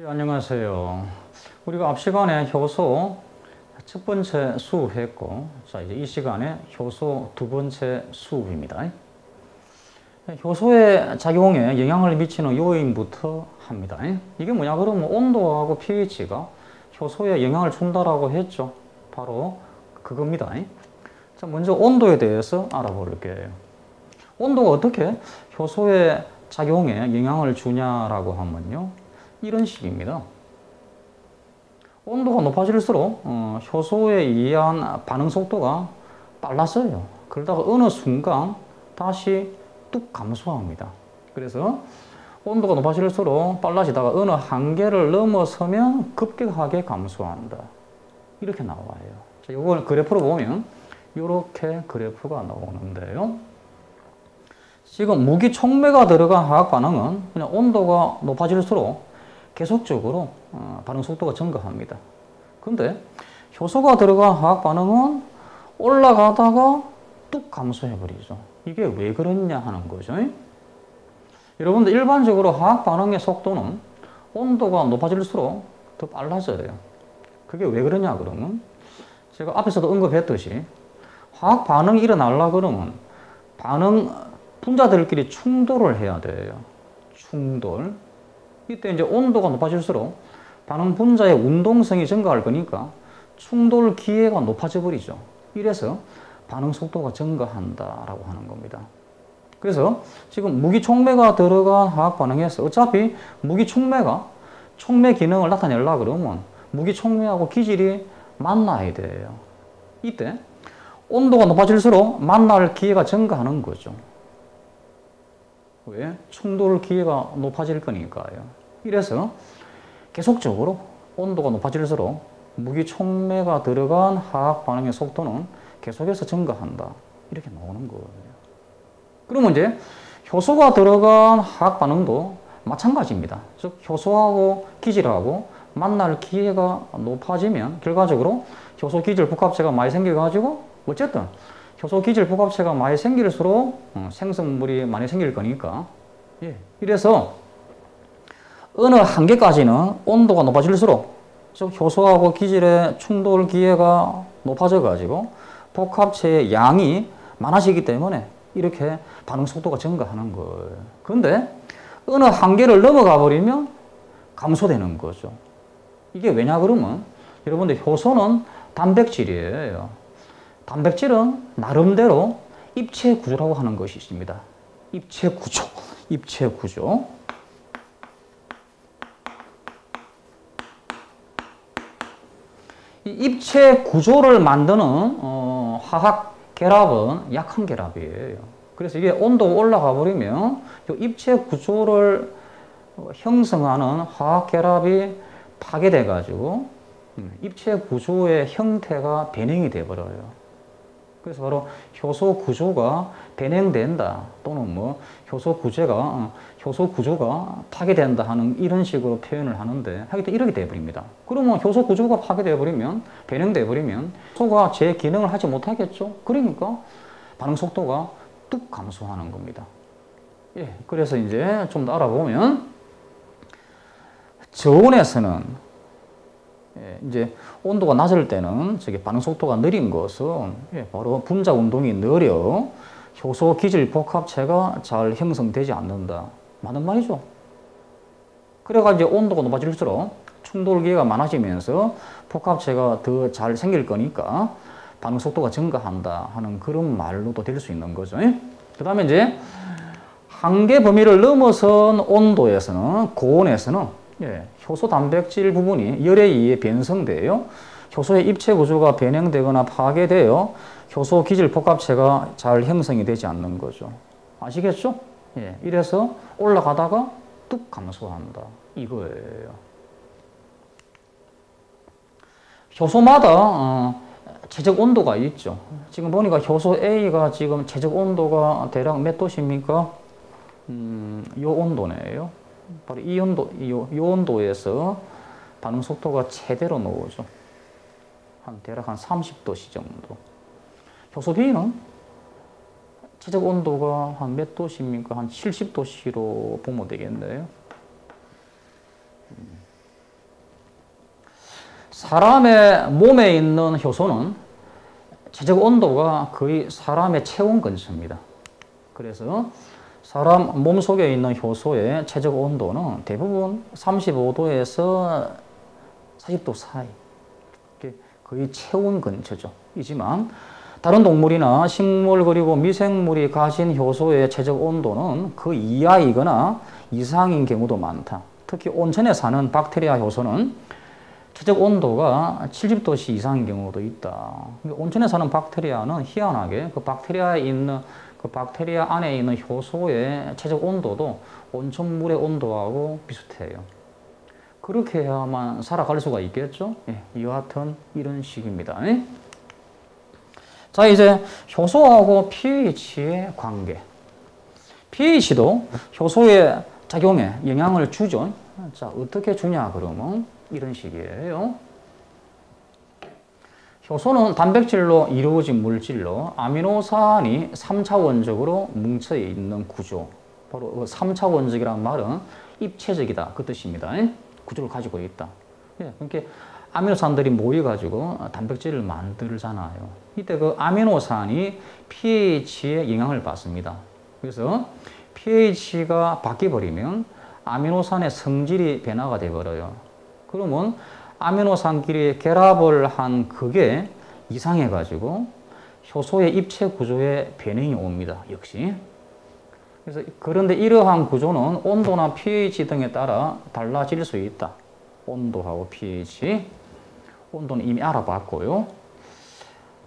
예, 안녕하세요. 우리가 앞 시간에 효소 첫 번째 수업 했고, 자, 이제 이 시간에 효소 두 번째 수업입니다. 예, 효소의 작용에 영향을 미치는 요인부터 합니다. 이게 뭐냐 그러면 온도하고 pH가 효소에 영향을 준다라고 했죠. 바로 그겁니다. 자, 먼저 온도에 대해서 알아볼게요. 온도가 어떻게 효소의 작용에 영향을 주냐라고 하면요. 이런 식입니다. 온도가 높아질수록 어, 효소에 의한 반응 속도가 빨랐어요. 그러다가 어느 순간 다시 뚝 감소합니다. 그래서 온도가 높아질수록 빨라지다가 어느 한계를 넘어서면 급격하게 감소한다. 이렇게 나와요. 자, 이걸 그래프로 보면 이렇게 그래프가 나오는데요. 지금 무기 촉매가 들어간 화학 반응은 그냥 온도가 높아질수록 계속적으로 어, 반응 속도가 증가합니다. 근데 효소가 들어간 화학 반응은 올라가다가 뚝 감소해 버리죠. 이게 왜 그러냐 하는 거죠. 여러분들 일반적으로 화학 반응의 속도는 온도가 높아질수록 더 빨라져요. 그게 왜 그러냐 그러면 제가 앞에서도 언급했듯이 화학 반응이 일어나려 그러면 반응 분자들끼리 충돌을 해야 돼요. 충돌. 이때 이제 온도가 높아질수록 반응 분자의 운동성이 증가할 거니까 충돌 기회가 높아져 버리죠. 이래서 반응 속도가 증가한다라고 하는 겁니다. 그래서 지금 무기 촉매가 들어간 화학 반응에서 어차피 무기 촉매가 촉매 기능을 나타내려 그러면 무기 촉매하고 기질이 만나야 돼요. 이때 온도가 높아질수록 만날 기회가 증가하는 거죠. 왜? 충돌 기회가 높아질 거니까요. 이래서 계속적으로 온도가 높아질수록 무기 촉매가 들어간 화학 반응의 속도는 계속해서 증가한다. 이렇게 나오는 거예요. 그러면 이제 효소가 들어간 화학 반응도 마찬가지입니다. 즉 효소하고 기질하고 만날 기회가 높아지면 결과적으로 효소 기질 복합체가 많이 생겨가지고 어쨌든 효소 기질 복합체가 많이 생길수록 어, 생성물이 많이 생길 거니까 예. 이래서 어느 한계까지는 온도가 높아질수록 즉 효소하고 기질의 충돌 기회가 높아져 가지고 복합체의 양이 많아지기 때문에 이렇게 반응 속도가 증가하는 거예요. 그런데 어느 한계를 넘어가 버리면 감소되는 거죠. 이게 왜냐 그러면 여러분들 효소는 단백질이에요. 단백질은 나름대로 입체 구조라고 하는 것이 있습니다. 입체 구조, 입체 구조. 입체 구조를 만드는 어, 화학 결합은 약한 결합이에요. 그래서 이게 온도가 올라가 버리면 입체 구조를 형성하는 화학 결합이 파괴돼 가지고 음, 입체 구조의 형태가 변형이 돼 버려요. 그래서 바로 효소 구조가 변형된다 또는 뭐 효소 구제가 어, 효소 구조가 파괴된다 하는 이런 식으로 표현을 하는데 때 이렇게 돼 버립니다. 그러면 효소 구조가 파괴돼 버리면 변형돼 버리면 효소가 제 기능을 하지 못하겠죠. 그러니까 반응 속도가 뚝 감소하는 겁니다. 예, 그래서 이제 좀 더 알아보면 저온에서는 예, 이제 온도가 낮을 때는 저게 반응 속도가 느린 것은 예, 바로 분자 운동이 느려 효소 기질 복합체가 잘 형성되지 않는다. 맞는 말이죠. 그래가 이제 온도가 높아질수록 충돌 기회가 많아지면서 복합체가 더 잘 생길 거니까 반응 속도가 증가한다 하는 그런 말로도 될 수 있는 거죠. 예? 그 다음에 이제 한계 범위를 넘어선 온도에서는 고온에서는 예, 효소 단백질 부분이 열에 의해 변성되어 효소의 입체 구조가 변형되거나 파괴되어 효소 기질 복합체가 잘 형성이 되지 않는 거죠. 아시겠죠? 예, 이래서 올라가다가 뚝 감소한다. 이거예요. 효소마다 어, 최적 온도가 있죠. 지금 보니까 효소 A가 지금 최적 온도가 대략 몇 도십니까? 음, 요 온도네요. 바로 이 온도, 이, 이 온도에서 반응 속도가 최대로 나오죠. 한 대략 한 30도씨 정도. 효소 B는 최적 온도가 한 몇 도씨입니까? 한 70도씨로 보면 되겠네요. 음. 사람의 몸에 있는 효소는 최적 온도가 거의 사람의 체온 근처입니다. 그래서 사람 몸 속에 있는 효소의 최적 온도는 대부분 35도에서 40도 사이. 거의 체온 근처죠. 이지만 다른 동물이나 식물 그리고 미생물이 가진 효소의 최적 온도는 그 이하이거나 이상인 경우도 많다. 특히 온천에 사는 박테리아 효소는 최적 온도가 70도씨 이상인 경우도 있다. 온천에 사는 박테리아는 희한하게 그 박테리아에 있는 그 박테리아 안에 있는 효소의 최적 온도도 온천물의 온도하고 비슷해요. 그렇게 해야만 살아갈 수가 있겠죠. 예, 이와 같은 이런 식입니다. 예? 자, 이제 효소하고 pH의 관계. pH도 효소의 작용에 영향을 주죠. 자, 어떻게 주냐, 그러면 이런 식이에요. 효소는 단백질로 이루어진 물질로 아미노산이 3차원적으로 뭉쳐 있는 구조. 바로 3차원적이란 그 말은 입체적이다. 그 뜻입니다. 구조를 가지고 있다. 예, 그러니까 아미노산들이 모여가지고 단백질을 만들잖아요. 이때 그 아미노산이 pH에 영향을 받습니다. 그래서 pH가 바뀌어버리면 아미노산의 성질이 변화가 되버려요. 그러면 아미노산끼리 결합을 한 그게 이상해가지고 효소의 입체 구조에 변형이 옵니다. 역시. 그래서 그런데 이러한 구조는 온도나 pH 등에 따라 달라질 수 있다. 온도하고 pH. 온도는 이미 알아봤고요.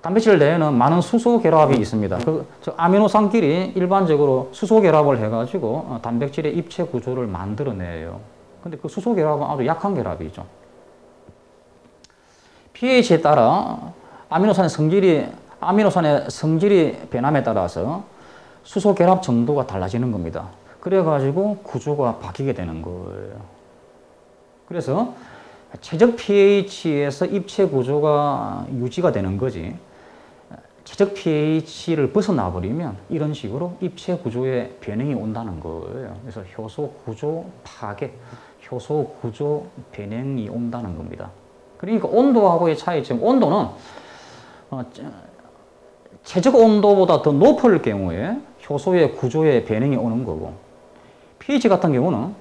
단백질 내에는 많은 수소 결합이 있습니다. 그 아미노산끼리 일반적으로 수소 결합을 해가지고 어, 단백질의 입체 구조를 만들어내요. 근데 그 수소 결합은 아주 약한 결합이죠. pH에 따라 아미노산의 성질이 아미노산의 성질이 변함에 따라서 수소 결합 정도가 달라지는 겁니다. 그래가지고 구조가 바뀌게 되는 거예요. 그래서 최적 pH에서 입체 구조가 유지가 되는 거지. 최적 pH를 벗어나 버리면 이런 식으로 입체 구조에 변형이 온다는 거예요. 그래서 효소 구조 파괴, 효소 구조 변형이 온다는 겁니다. 그러니까 온도하고의 차이점, 온도는 어, 최적 온도보다 더 높을 경우에 효소의 구조에 변형이 오는 거고 pH 같은 경우는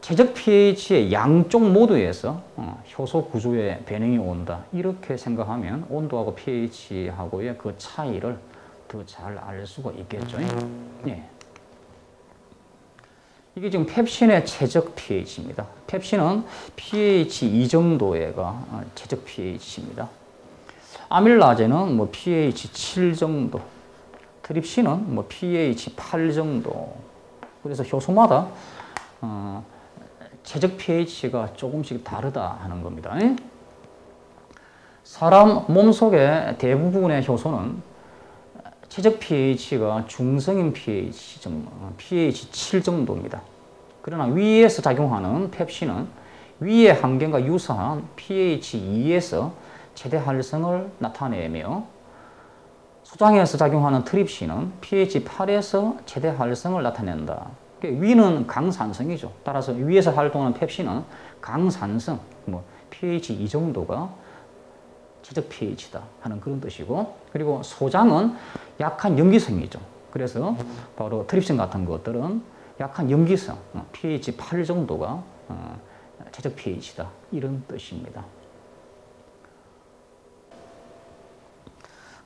최적 pH의 양쪽 모두에서 어, 효소 구조에 변형이 온다. 이렇게 생각하면 온도하고 pH하고의 그 차이를 더 잘 알 수가 있겠죠. 예. 이게 지금 펩신의 최적 pH입니다. 펩신은 pH 이 정도가 어, 최적 pH입니다. 아밀라제는 뭐 pH 7 정도, 트립신은 뭐 pH 8 정도. 그래서 효소마다 어, 최적 pH가 조금씩 다르다 하는 겁니다. 사람 몸 속의 대부분의 효소는 최적 pH가 중성인 pH, pH 7 정도입니다. 그러나 위에서 작용하는 펩신은 위의 한경과 유사한 pH 2에서 최대 활성을 나타내며 소장에서 작용하는 트립신은 pH 8에서 최대 활성을 나타낸다. 위는 강산성이죠. 따라서 위에서 활동하는 펩신은 강산성, 뭐 pH 이 정도가 최적 pH다 하는 그런 뜻이고 그리고 소장은 약한 염기성이죠. 그래서 바로 트립신 같은 것들은 약한 염기성, 어, pH 8 정도가 어, 최적 pH다 이런 뜻입니다.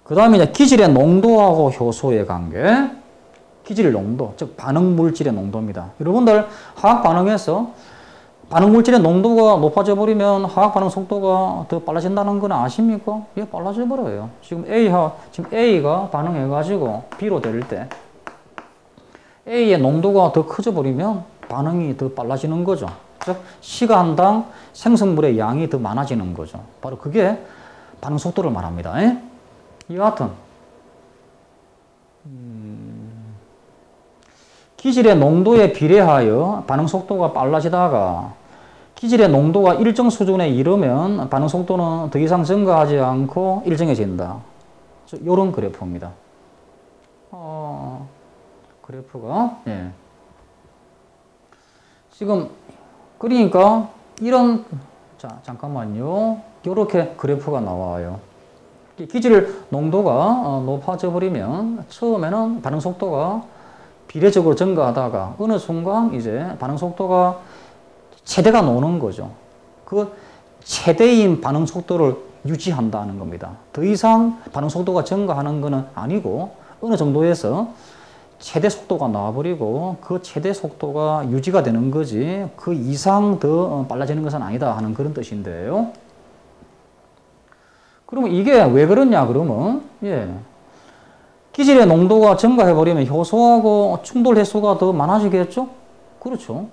그 다음에 기질의 농도하고 효소의 관계. 기질 농도, 즉 반응 물질의 농도입니다. 여러분들 화학 반응에서 반응 물질의 농도가 높아져 버리면 화학 반응 속도가 더 빨라진다는 건 아십니까? 예, 빨라져 버려요. 지금 A하 지금 A가 반응해 가지고 B로 될 때 A의 농도가 더 커져 버리면 반응이 더 빨라지는 거죠. 즉 시간당 생성물의 양이 더 많아지는 거죠. 바로 그게 반응 속도를 말합니다. 예? 같 기질의 농도에 비례하여 반응 속도가 빨라지다가 기질의 농도가 일정 수준에 이르면 반응 속도는 더 이상 증가하지 않고 일정해진다. 이런 그래프입니다. 어, 그래프가 예. 지금 그러니까 이런 자, 잠깐만요. 이렇게 그래프가 나와요. 기질 농도가 어, 높아져 버리면 처음에는 반응 속도가 비례적으로 증가하다가 어느 순간 이제 반응 속도가 최대가 노는 거죠. 그 최대인 반응 속도를 유지한다는 겁니다. 더 이상 반응 속도가 증가하는 것은 아니고 어느 정도에서 최대 속도가 나와버리고 그 최대 속도가 유지가 되는 거지 그 이상 더 어, 빨라지는 것은 아니다 하는 그런 뜻인데요. 그러면 이게 왜 그러냐 그러면 예. 기질의 농도가 증가해버리면 효소하고 충돌 횟수가 더 많아지겠죠? 그렇죠.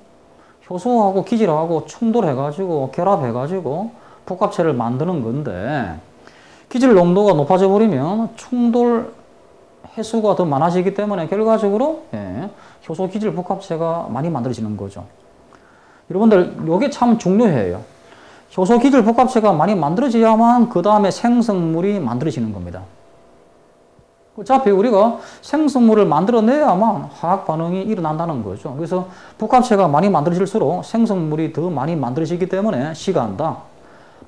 효소하고 기질하고 충돌해가지고 결합해가지고 복합체를 만드는 건데 기질 농도가 높아져 버리면 충돌 횟수가 더 많아지기 때문에 결과적으로 예, 효소 기질 복합체가 많이 만들어지는 거죠. 여러분들 이게 참 중요해요. 효소 기질 복합체가 많이 만들어져야만 그 다음에 생성물이 만들어지는 겁니다. 어차피 우리가 생성물을 만들어내야만 화학 반응이 일어난다는 거죠. 그래서 복합체가 많이 만들어질수록 생성물이 더 많이 만들어지기 때문에 시간당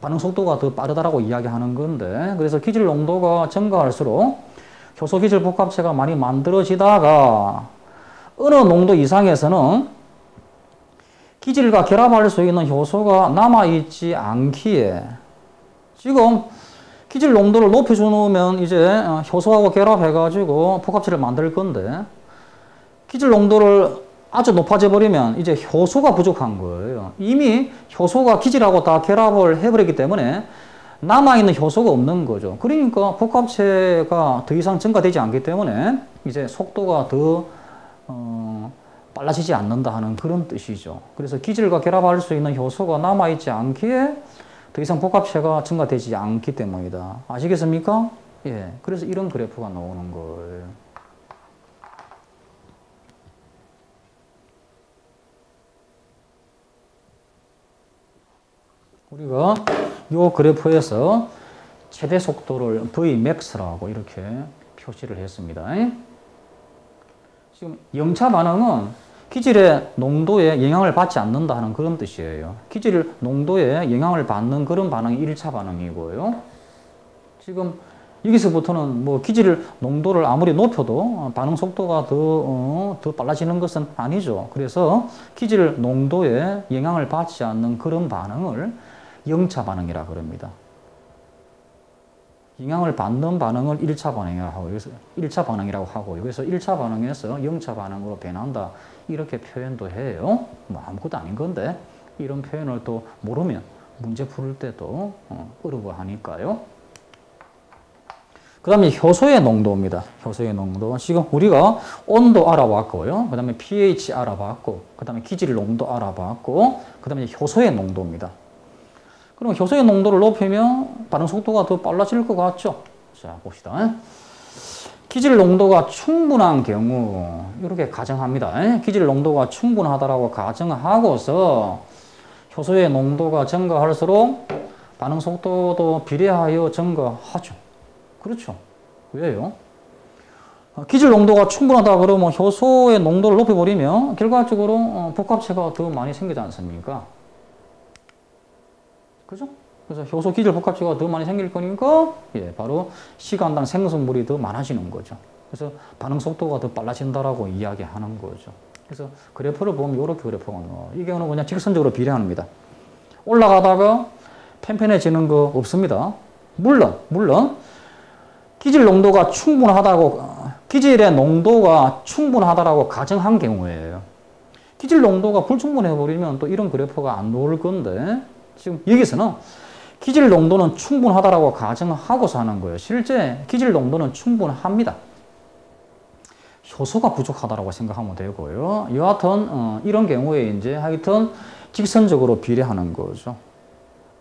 반응 속도가 더 빠르다라고 이야기하는 건데 그래서 기질 농도가 증가할수록 효소 기질 복합체가 많이 만들어지다가 어느 농도 이상에서는 기질과 결합할 수 있는 효소가 남아있지 않기에 지금 기질 농도를 높여주면 이제 어, 효소하고 결합해가지고 복합체를 만들 건데 기질 농도를 아주 높아져 버리면 이제 효소가 부족한 거예요. 이미 효소가 기질하고 다 결합을 해버렸기 때문에 남아있는 효소가 없는 거죠. 그러니까 복합체가 더 이상 증가되지 않기 때문에 이제 속도가 더 어, 빨라지지 않는다 하는 그런 뜻이죠. 그래서 기질과 결합할 수 있는 효소가 남아있지 않기에 더 이상 복합체가 증가되지 않기 때문이다. 아시겠습니까? 예. 그래서 이런 그래프가 나오는 거예요. 우리가 이 그래프에서 최대 속도를 Vmax라고 이렇게 표시를 했습니다. 지금 영차 반응은 기질의 농도에 영향을 받지 않는다 하는 그런 뜻이에요. 기질 농도에 영향을 받는 그런 반응이 1차 반응이고요. 지금 여기서부터는 뭐 기질 농도를 아무리 높여도 반응 속도가 더, 어, 더 빨라지는 것은 아니죠. 그래서 기질 농도에 영향을 받지 않는 그런 반응을 영차 반응이라 그럽니다. 영향을 받는 반응을 1차 반응이라고 하고, 그래서 1차 반응이라고 하고, 그래서 1차 반응에서 0차 반응으로 변한다. 이렇게 표현도 해요. 뭐 아무것도 아닌 건데, 이런 표현을 또 모르면 문제 풀 때도 어, 어려워하니까요. 그 다음에 효소의 농도입니다. 효소의 농도. 지금 우리가 온도 알아봤고요. 그 다음에 pH 알아봤고, 그 다음에 기질 농도 알아봤고, 그 다음에 효소의 농도입니다. 그럼 효소의 농도를 높이면 반응 속도가 더 빨라질 것 같죠? 자, 봅시다. 기질 농도가 충분한 경우 이렇게 가정합니다. 기질 농도가 충분하다라고 가정하고서 효소의 농도가 증가할수록 반응 속도도 비례하여 증가하죠. 그렇죠. 왜요? 기질 농도가 충분하다 그러면 효소의 농도를 높여버리면 결과적으로 어, 복합체가 더 많이 생기지 않습니까? 그죠? 그래서 효소 기질 복합체가 더 많이 생길 거니까 예, 바로 시간당 생성물이 더 많아지는 거죠. 그래서 반응 속도가 더 빨라진다라고 이야기하는 거죠. 그래서 그래프를 보면 이렇게 그래프가 나와요. 이 경우는 그냥 직선적으로 비례합니다. 올라가다가 팽팽해지는 거 없습니다. 물론, 물론 기질 농도가 충분하다고 기질의 농도가 충분하다라고 가정한 경우에요. 기질 농도가 불충분해 버리면 또 이런 그래프가 안 나올 건데 지금 여기서는 기질 농도는 충분하다라고 가정하고서 하는 거예요. 실제 기질 농도는 충분합니다. 효소가 부족하다라고 생각하면 되고요. 여하튼 어, 이런 경우에 이제 하여튼 직선적으로 비례하는 거죠.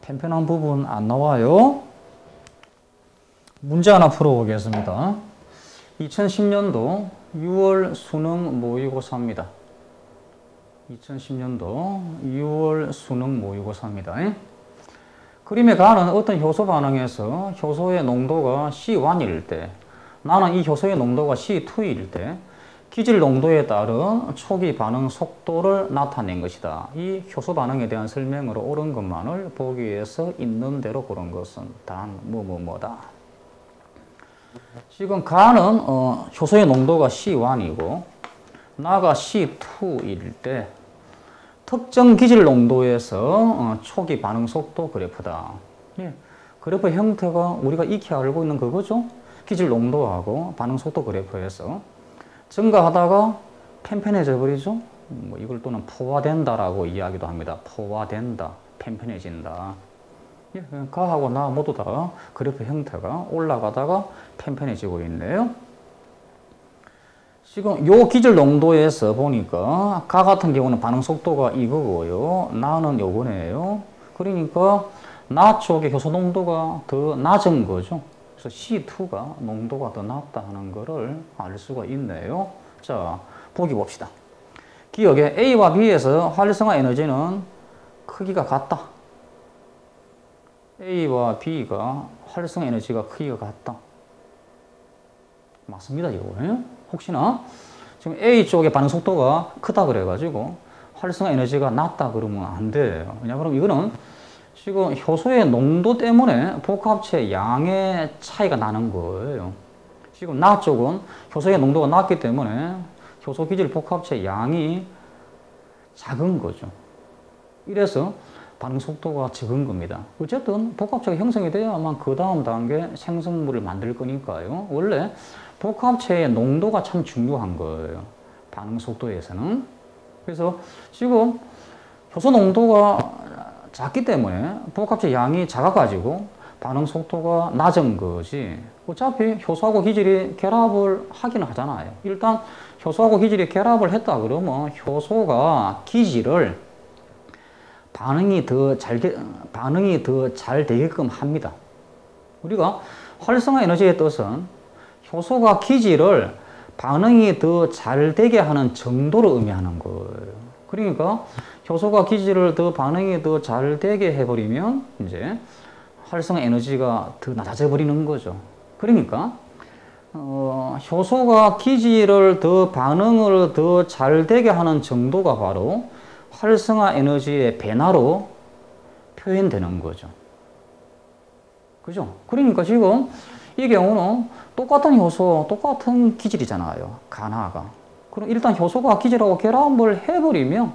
팽팽한 부분 안 나와요. 문제 하나 풀어보겠습니다. 2010년도 6월 수능 모의고사입니다. 2010년도 6월 수능 모의고사입니다. 그림에 가는 어떤 효소 반응에서 효소의 농도가 C1일 때 나는 이 효소의 농도가 C2일 때 기질 농도에 따른 초기 반응 속도를 나타낸 것이다. 이 효소 반응에 대한 설명으로 옳은 것만을 보기 위해서 있는 대로 고른 것은 단 뭐뭐뭐다. 지금 가는 어, 효소의 농도가 C1이고 나가 C2일 때 특정 기질 농도에서 어, 초기 반응 속도 그래프다. 예. 그래프 형태가 우리가 익히 알고 있는 그거죠. 기질 농도하고 반응 속도 그래프에서 증가하다가 팽팽해져 버리죠. 뭐 이걸 또는 포화된다라고 이야기도 합니다. 포화된다, 팽팽해진다. 예, 가하고 나 모두 다 그래프 형태가 올라가다가 팽팽해지고 있네요. 지금 요 기질 농도에서 보니까 가 같은 경우는 반응 속도가 이거고요. 나는 요거네요. 그러니까 나 쪽의 효소 농도가 더 낮은 거죠. 그래서 C2가 농도가 더 낮다 하는 것을 알 수가 있네요. 자, 보기 봅시다. 기억에 A와 B에서 활성화 에너지는 크기가 같다. A와 B가 활성화 에너지가 크기가 같다. 맞습니다, 이거. 혹시나 지금 A 쪽의 반응 속도가 크다 그래가지고 활성화 에너지가 낮다 그러면 안 돼요. 왜냐 그럼 이거는 지금 효소의 농도 때문에 복합체 양의 차이가 나는 거예요. 지금 나 쪽은 효소의 농도가 낮기 때문에 효소 기질 복합체 양이 작은 거죠. 이래서 반응 속도가 적은 겁니다. 어쨌든 복합체가 형성이 돼야만 그 다음 단계 생성물을 만들 거니까요. 원래 복합체의 농도가 참 중요한 거예요. 반응 속도에서는. 그래서 지금 효소 농도가 작기 때문에 복합체 양이 작아가지고 반응 속도가 낮은 거지. 어차피 효소하고 기질이 결합을 하기는 하잖아요. 일단 효소하고 기질이 결합을 했다 그러면 효소가 기질을 반응이 더 잘, 반응이 더 잘 되게끔 합니다. 우리가 활성화 에너지의 뜻은 효소가 기질을 반응이 더 잘 되게 하는 정도를 의미하는 거예요. 그러니까 효소가 기질을 더 반응이 더 잘 되게 해버리면 이제 활성화 에너지가 더 낮아져 버리는 거죠. 그러니까 어, 효소가 기질을 더 반응을 더 잘 되게 하는 정도가 바로 활성화 에너지의 변화로 표현되는 거죠. 그죠? 그러니까 지금 이 경우는 똑같은 효소, 똑같은 기질이잖아요. 간화가. 그럼 일단 효소가 기질하고 결합을 해버리면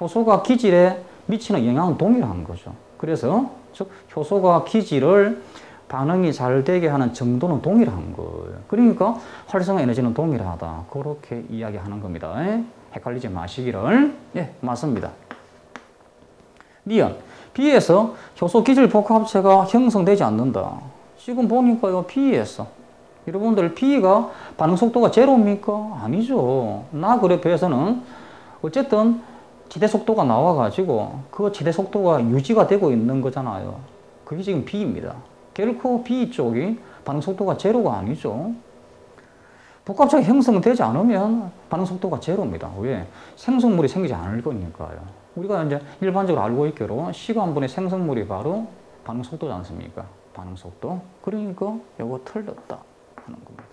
효소가 기질에 미치는 영향은 동일한 거죠. 그래서 즉 효소가 기질을 반응이 잘 되게 하는 정도는 동일한 거예요. 그러니까 활성화 에너지는 동일하다. 그렇게 이야기하는 겁니다. 헷갈리지 마시기를. 예, 맞습니다. 니은 B에서 효소 기질 복합체가 형성되지 않는다. 지금 보니까요, B에서 여러분들 B가 반응 속도가 제로입니까? 아니죠. 나 그래프에서는 어쨌든 지대 속도가 나와가지고 그 지대 속도가 유지가 되고 있는 거잖아요. 그게 지금 B입니다. 결코 B 쪽이 반응 속도가 제로가 아니죠. 복합체가 형성되지 않으면 반응 속도가 제로입니다. 왜? 생성물이 생기지 않을 거니까요. 우리가 이제 일반적으로 알고 있기로 시간분의 생성물이 바로 반응 속도지 않습니까? 반응 속도. 그러니까 이거 틀렸다 하는 겁니다.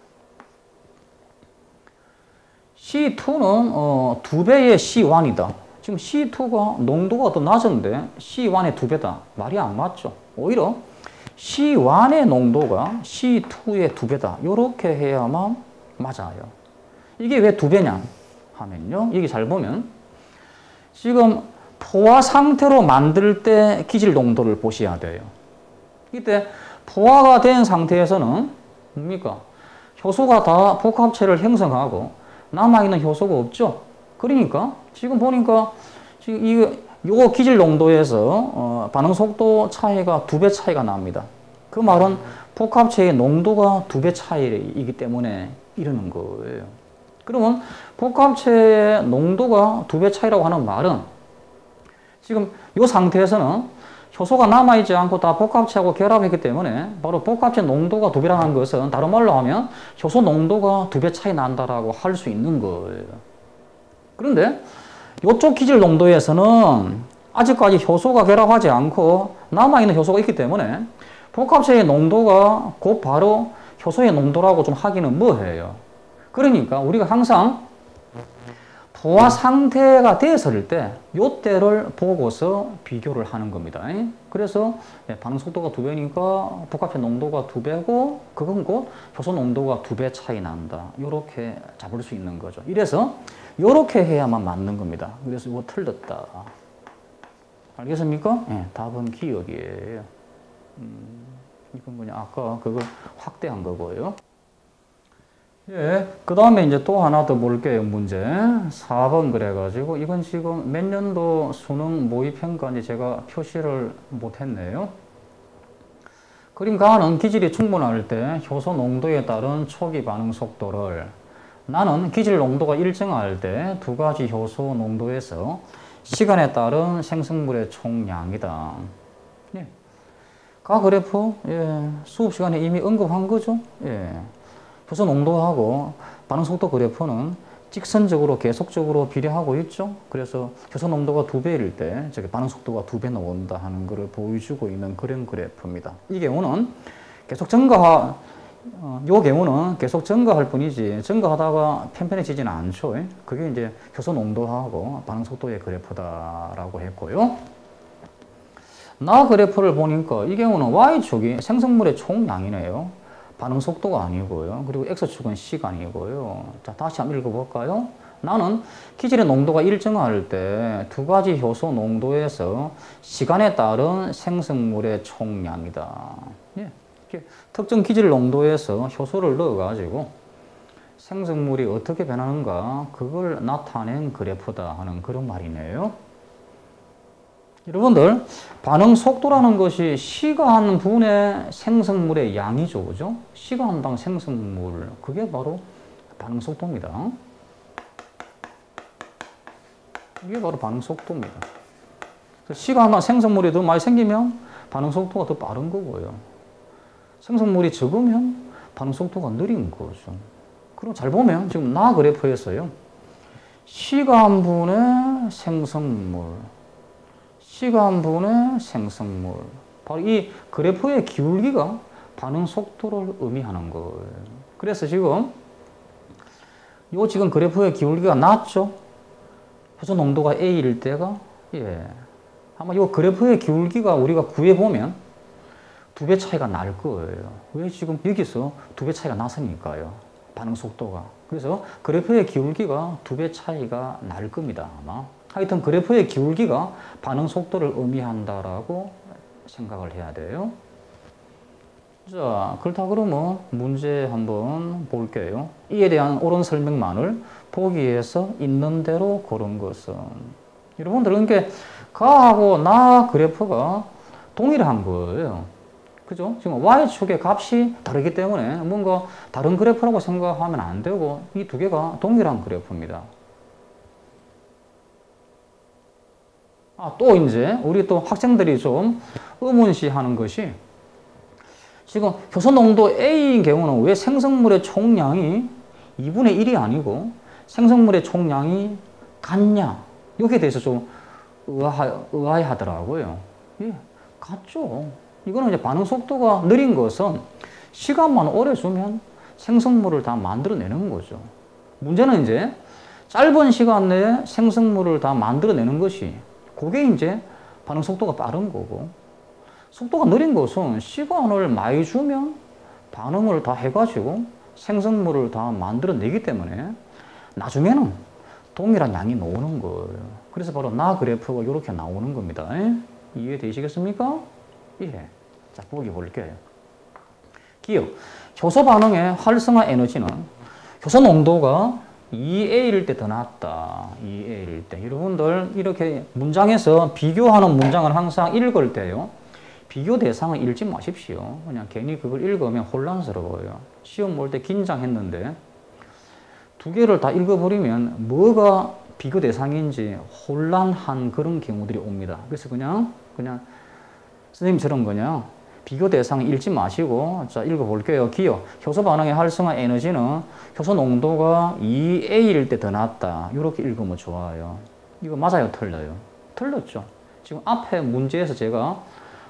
C2는 어, 두 배의 C1이다. 지금 C2가 농도가 더 낮은데 C1의 두 배다. 말이 안 맞죠. 오히려 C1의 농도가 C2의 두 배다. 이렇게 해야만 맞아요. 이게 왜두 배냐 하면요. 여기 잘 보면 지금 포화 상태로 만들 때 기질 농도를 보셔야 돼요. 이때 포화가 된 상태에서는 뭡니까? 효소가 다 복합체를 형성하고 남아있는 효소가 없죠. 그러니까 지금 보니까 지금 이 요 기질 농도에서 어, 반응 속도 차이가 두 배 차이가 납니다. 그 말은 복합체의 농도가 두 배 차이이기 때문에 이러는 거예요. 그러면 복합체의 농도가 두 배 차이라고 하는 말은 지금 이 상태에서는 효소가 남아있지 않고 다 복합체하고 결합했기 때문에 바로 복합체 농도가 두 배라는 것은 다른 말로 하면 효소 농도가 두 배 차이 난다라고 할 수 있는 거예요. 그런데 이쪽 기질 농도에서는 아직까지 효소가 결합하지 않고 남아있는 효소가 있기 때문에 복합체의 농도가 곧 바로 효소의 농도라고 좀 하기는 뭐해요. 그러니까 우리가 항상 부하 상태가 됐을 때 요때를 보고서 비교를 하는 겁니다. 그래서 예, 반응 속도가 두 배니까 복합의 농도가 두 배고 그건 곧 효소 농도가 두 배 차이 난다. 이렇게 잡을 수 있는 거죠. 이래서 이렇게 해야만 맞는 겁니다. 그래서 이거 틀렸다. 알겠습니까? 네, 답은 기억이에요. 음, 이건 그냥 아까 그걸 확대한 거고요. 예, 그 다음에 이제 또 하나 더 볼게요, 문제. 4번 그래가지고, 이건 지금 몇 년도 수능 모의평가인지 제가 표시를 못했네요. 그림 가는 기질이 충분할 때 효소 농도에 따른 초기 반응 속도를 나는 기질 농도가 일정할 때 두 가지 효소 농도에서 시간에 따른 생성물의 총량이다. 예. 가 그래프, 예. 수업 시간에 이미 언급한 거죠? 예. 효소 농도하고 반응 속도 그래프는 직선적으로 계속적으로 비례하고 있죠. 그래서 효소 농도가 두 배일 때 저기 반응 속도가 두 배 나온다 하는 것을 보여주고 있는 그런 그래프입니다. 이 경우는 계속 증가, 어, 요 경우는 계속 증가할 뿐이지 증가하다가 편편해지지는 않죠. 그게 이제 효소 농도하고 반응 속도의 그래프다라고 했고요. 나 그래프를 보니까 이 경우는 Y축이 생성물의 총량이네요. 반응 속도가 아니고요. 그리고 X축은 시간이고요. 자, 다시 한번 읽어볼까요? 나는 기질의 농도가 일정할 때 두 가지 효소 농도에서 시간에 따른 생성물의 총량이다. 예. 특정 기질 농도에서 효소를 넣어가지고 생성물이 어떻게 변하는가 그걸 나타낸 그래프다 하는 그런 말이네요. 여러분들 반응 속도라는 것이 시간 분의 생성물의 양이죠. 그죠? 시간당 생성물 그게 바로 반응 속도입니다. 이게 바로 반응 속도입니다. 시간당 생성물이 더 많이 생기면 반응 속도가 더 빠른 거고요. 생성물이 적으면 반응 속도가 느린 거죠. 그럼 잘 보면 지금 나 그래프에서요. 시간분의 생성물 시간분의 생성물. 바로 이 그래프의 기울기가 반응 속도를 의미하는 거예요. 그래서 지금 요 지금 그래프의 기울기가 낮죠? 효소 농도가 A일 때가 예. 아마 요 그래프의 기울기가 우리가 구해 보면 두 배 차이가 날 거예요. 왜 지금 여기서 두 배 차이가 났으니까요. 반응 속도가. 그래서 그래프의 기울기가 두 배 차이가 날 겁니다. 아마. 하여튼 그래프의 기울기가 반응 속도를 의미한다라고 생각을 해야 돼요. 자, 그렇다 그러면 문제 한번 볼게요. 이에 대한 옳은 설명만을 보기에서 있는 대로 고른 것은 여러분들은 게 가하고 나 그래프가 동일한 거예요. 그죠? 지금 y축의 값이 다르기 때문에 뭔가 다른 그래프라고 생각하면 안 되고 이 두 개가 동일한 그래프입니다. 아, 또 이제 우리 또 학생들이 좀 의문시하는 것이 지금 효소 농도 A인 경우는 왜 생성물의 총량이 2분의 1이 아니고 생성물의 총량이 같냐? 여기에 대해서 좀 의아, 의아해 하더라고요. 예, 같죠. 이거는 이제 반응 속도가 느린 것은 시간만 오래 주면 생성물을 다 만들어내는 거죠. 문제는 이제 짧은 시간 내에 생성물을 다 만들어내는 것이 그게 이제 반응 속도가 빠른 거고 속도가 느린 것은 시간을 많이 주면 반응을 다 해가지고 생성물을 다 만들어내기 때문에 나중에는 동일한 양이 나오는 거예요. 그래서 바로 나 그래프가 이렇게 나오는 겁니다. 이해되시겠습니까? 예. 자, 보기 볼게요. 기억. 효소 반응의 활성화 에너지는 효소 농도가 2A일 때 더 낫다. 2A일 때. 여러분들 이렇게 문장에서 비교하는 문장을 항상 읽을 때요. 비교 대상을 읽지 마십시오. 그냥 괜히 그걸 읽으면 혼란스러워요. 시험 볼 때 긴장했는데 두 개를 다 읽어버리면 뭐가 비교 대상인지 혼란한 그런 경우들이 옵니다. 그래서 그냥 그냥 선생님처럼 그냥 비교 대상 읽지 마시고 자 읽어볼게요. 기억. 효소 반응의 활성화 에너지는 효소 농도가 2A일 때더 낫다. 이렇게 읽으면 좋아요. 이거 맞아요? 틀려요? 틀렸죠. 지금 앞에 문제에서 제가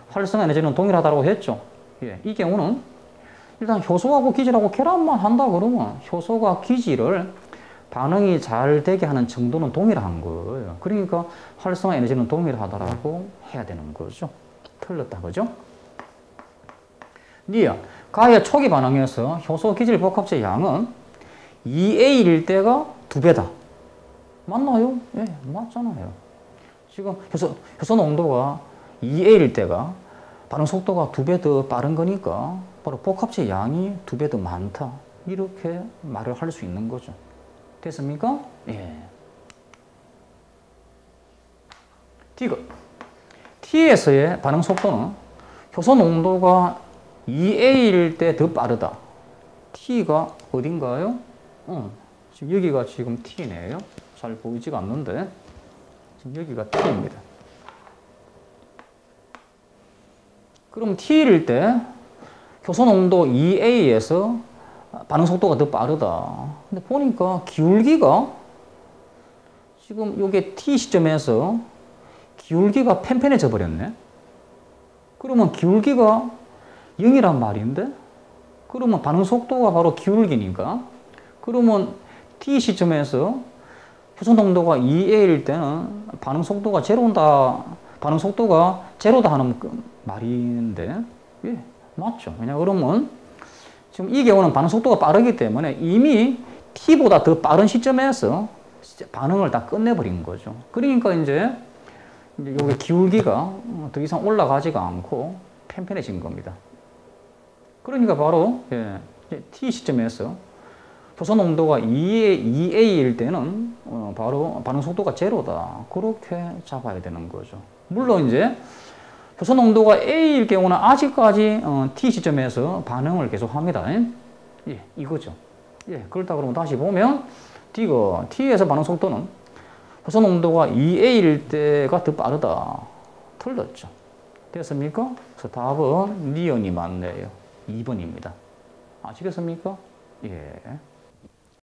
활성화 에너지는 동일하다고 했죠. 예, 이 경우는 일단 효소하고 기질하고 결합만 한다 그러면 효소가 기질을 반응이 잘 되게 하는 정도는 동일한 거예요. 그러니까 활성화 에너지는 동일하다라고 해야 되는 거죠. 틀렸다 그죠? 니야 가의 초기 반응에서 효소 기질 복합체 양은 2A일 때가 두 배다. 맞나요? 예, 맞잖아요. 지금 효소, 효소 농도가 2A일 때가 반응 속도가 두 배 더 빠른 거니까 바로 복합체 양이 두 배 더 많다. 이렇게 말을 할 수 있는 거죠. 됐습니까? 예. 디귿. T에서의 반응 속도는 효소 농도가 2A일 때 더 빠르다. T가 어딘가요? 어, 지금 여기가 지금 T네요. 잘 보이지가 않는데 지금 여기가 T입니다. 그럼 T일 때 효소 농도 2A에서 반응 속도가 더 빠르다. 근데 보니까 기울기가 지금 요게 T 시점에서 기울기가 팽팽해져 버렸네. 그러면 기울기가 0이란 말인데? 그러면 반응 속도가 바로 기울기니까 그러면 T 시점에서 효소 농도가 2A일 때는 반응 속도가 제로다, 반응 속도가 제로다 하는 그 말인데, 예, 맞죠. 왜냐, 그러면 지금 이 경우는 반응 속도가 빠르기 때문에 이미 T보다 더 빠른 시점에서 반응을 다 끝내버린 거죠. 그러니까 이제, 요게 기울기가 더 이상 올라가지가 않고 팽팽해진 겁니다. 그러니까 바로, 예, T 시점에서 효소 농도가 2A, 2A일 때는 어, 바로 반응 속도가 제로다. 그렇게 잡아야 되는 거죠. 물론 이제 효소 농도가 A일 경우는 아직까지 어, T 시점에서 반응을 계속 합니다. 예, 이거죠. 예, 그렇다 그러면 다시 보면 T가 T에서 반응 속도는 효소 농도가 2A일 때가 더 빠르다. 틀렸죠. 됐습니까? 그래서 답은 니은이 맞네요. 2번입니다. 아시겠습니까? 예.